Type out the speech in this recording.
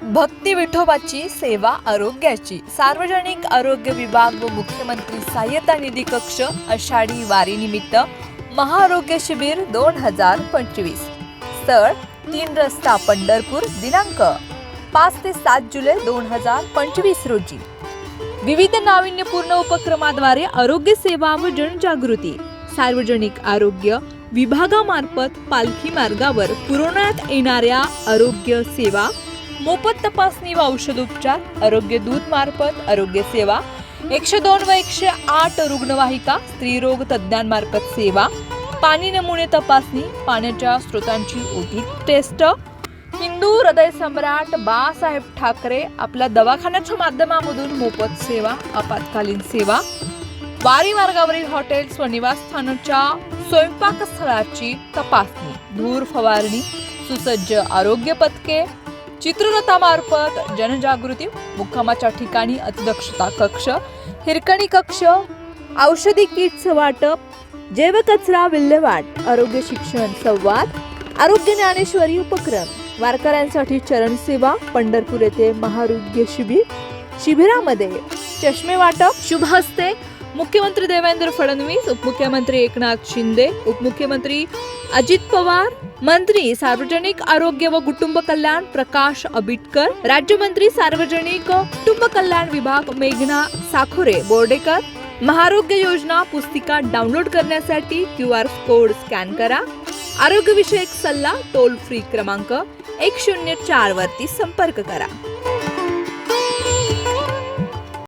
भक्ती विठोबाची सेवा आरोग्याची. सार्वजनिक आरोग्य विभाग व मुख्यमंत्री सहाय्यता निधी कक्ष आषाढी वारी निमित्त महाआरोग्य शिबिर दोन हजार पंचवीस. स्थळ तीन रस्ता पंढरपूर दिनांक पाच ते सात जुलै दोन हजार पंचवीस रोजी. विविध नाविन्यपूर्ण उपक्रमाद्वारे आरोग्य सेवा व जनजागृती. सार्वजनिक आरोग्य विभागामार्फत पालखी मार्गावर पुरवण्यात येणाऱ्या आरोग्य सेवा मोफत तपासणी व औषधोपचार आरोग्य दूत मार्फत आरोग्य सेवा एकशे दोन व एकशे आठ रुग्णवाहिका स्त्रीरोग तज्ज्ञांमार्फत सेवा पाणी नमुने तपासणी पाण्याच्या स्रोतांची ओटी टेस्ट. हिंदू हृदय सम्राट बाळासाहेब ठाकरे आपल्या दवाखान्याच्या माध्यमामधून मोफत सेवा आपत्कालीन सेवा वारी मार्गावरील हॉटेल्स व निवासस्थानाच्या स्वयंपाकस्थळाची तपासणी धूर फवारणी सुसज्ज आरोग्य पथके चित्ररथामार्फत जनजागृती मुक्कामाच्या ठिकाणी अतिदक्षता कक्ष हिरकणी कक्ष औषधी किटचं वाटप जैव कचरा विल्हेवाट आरोग्य शिक्षण संवाद आरोग्य ज्ञानेश्वरी उपक्रम वारकऱ्यांसाठी चरण सेवा पंढरपूर येथे महारोग्य शिबिर शिबिरामध्ये चष्मे वाटप शुभ हस्ते मुख्यमंत्री देवेंद्र फडणवीस उपमुख्यमंत्री एकनाथ शिंदे उपमुख्यमंत्री अजित पवार मंत्री सार्वजनिक आरोग्य व कुटुंब कल्याण प्रकाश आबिटकर राज्यमंत्री सार्वजनिक कुटुंब कल्याण विभाग मेघना साखोरे बोर्डेकर महारोग्य योजना पुस्तिका डाउनलोड करण्यासाठी क्यू आर कोड स्कॅन करा. आरोग्यविषयक सल्ला टोल फ्री क्रमांक एक शून्य चार वरती संपर्क करा.